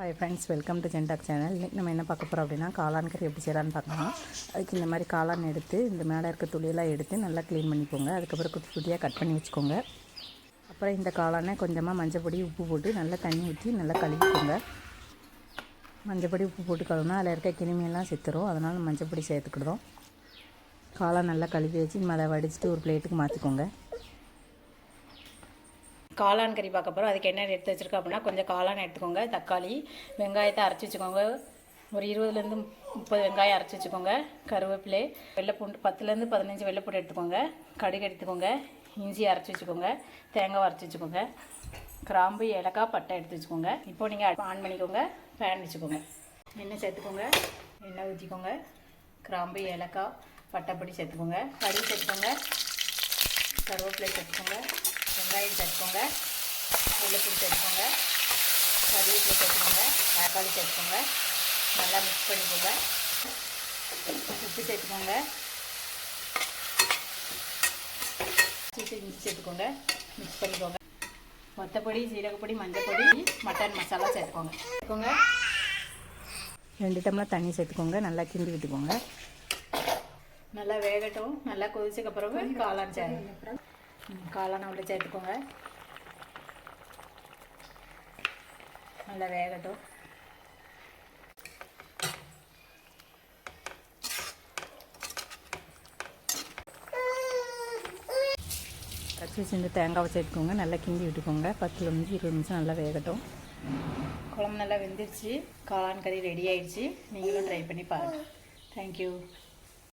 Hi friends welcome to ஜென்டாக் channel இன்றைக்கி நம்ம என்ன பார்க்க போகிறோம் அப்படின்னா காளான் கறி எப்படி செய்யலான்னு பார்க்கலாம். அதுக்கு இந்த மாதிரி காளான் எடுத்து இந்த மேலே இருக்க துளியெல்லாம் எடுத்து நல்லா க்ளீன் பண்ணிக்கோங்க. அதுக்கப்புறம் குட்டி குட்டியாக கட் பண்ணி வச்சுக்கோங்க. அப்புறம் இந்த காளானை கொஞ்சமாக மஞ்சள் பொடி உப்பு போட்டு நல்லா தண்ணி ஊற்றி நல்லா கழுவிக்கோங்க. மஞ்சள் பொடி உப்பு போட்டு கழுவுனா அதில் இருக்க கிருமியெல்லாம் செத்துரும். அதனால் மஞ்சள் பொடி சேர்த்துக்கிடுதோம் காளான் நல்லா கழுவி வச்சு நம்ம அதை வடிச்சிட்டு ஒரு பிளேட்டுக்கு மாற்றிக்கோங்க காளான் கறி பார்க்க போகிறோம் அதுக்கு என்ன எடுத்து வச்சுருக்கோம் அப்படின்னா கொஞ்சம் காளான் எடுத்துக்கோங்க. தக்காளி வெங்காயத்தை அரைச்சி வச்சுக்கோங்க. ஒரு இருபதுலேருந்து முப்பது வெங்காயம் அரைச்சி வச்சுக்கோங்க. கருவேப்பிலை வெள்ளைப்பூண்டு பத்துலேருந்து பதினஞ்சு வெள்ளைப்பூண்டு எடுத்துக்கோங்க. கடுகு எடுத்துக்கோங்க. இஞ்சி அரைச்சி வச்சுக்கோங்க. தேங்காய் அரைச்சி வச்சுக்கோங்க. கிராம்பு ஏலக்காய் பட்டை எடுத்து வச்சுக்கோங்க. இப்போ நீங்கள் ஆன் பண்ணிக்கோங்க. பேன் வச்சுக்கோங்க. எண்ணெய் சேர்த்துக்கோங்க. எண்ணெய் ஊற்றிக்கோங்க கிராம்பு ஏலக்காய் பட்டைப்பொடி சேர்த்துக்கோங்க. கறி சேர்த்துக்கோங்க. கருவேப்பிலை சேர்த்துக்கோங்க. வெங்காயம் சேர்த்துக்கோங்க வெள்ளைப்பூடி சேர்த்துக்கோங்க கருவேப்பிலை சேர்த்துக்கோங்க தக்காளி சேர்த்துக்கோங்க நல்லா மிக்ஸ் பண்ணிக்கோங்க. உப்பு சேர்த்துக்கோங்க சீட்டு மிக்ஸ் சேர்த்துக்கோங்க மிக்ஸ் பண்ணிக்கோங்க. மொத்தப்பொடி சீரகப்பொடி மஞ்சப்பொடி மட்டன் மசாலா சேர்த்துக்கோங்க சேர்த்துக்கோங்க ரெண்டு டம்ளர் தண்ணி சேர்த்துக்கோங்க நல்லா கிண்டி விட்டுக்கோங்க. நல்லா வேகட்டும். நல்லா கொதிச்சக்கப்புறம் காளான் சேர்த்து காளான உள்ள சேர்த்துக்கோங்க. நல்லா வேகட்டும். பச்சை செஞ்சு தேங்காவை சேர்த்துக்கோங்க. நல்லா கிண்டி விட்டுக்கோங்க. பத்துல இருந்து இருபது நிமிஷம் நல்லா வேகட்டும். குழம்பு நல்லா வெந்துருச்சு. காளான் கறி ரெடி ஆயிடுச்சு. நீங்களும் ட்ரை பண்ணி பாருங்கள் தேங்க்யூ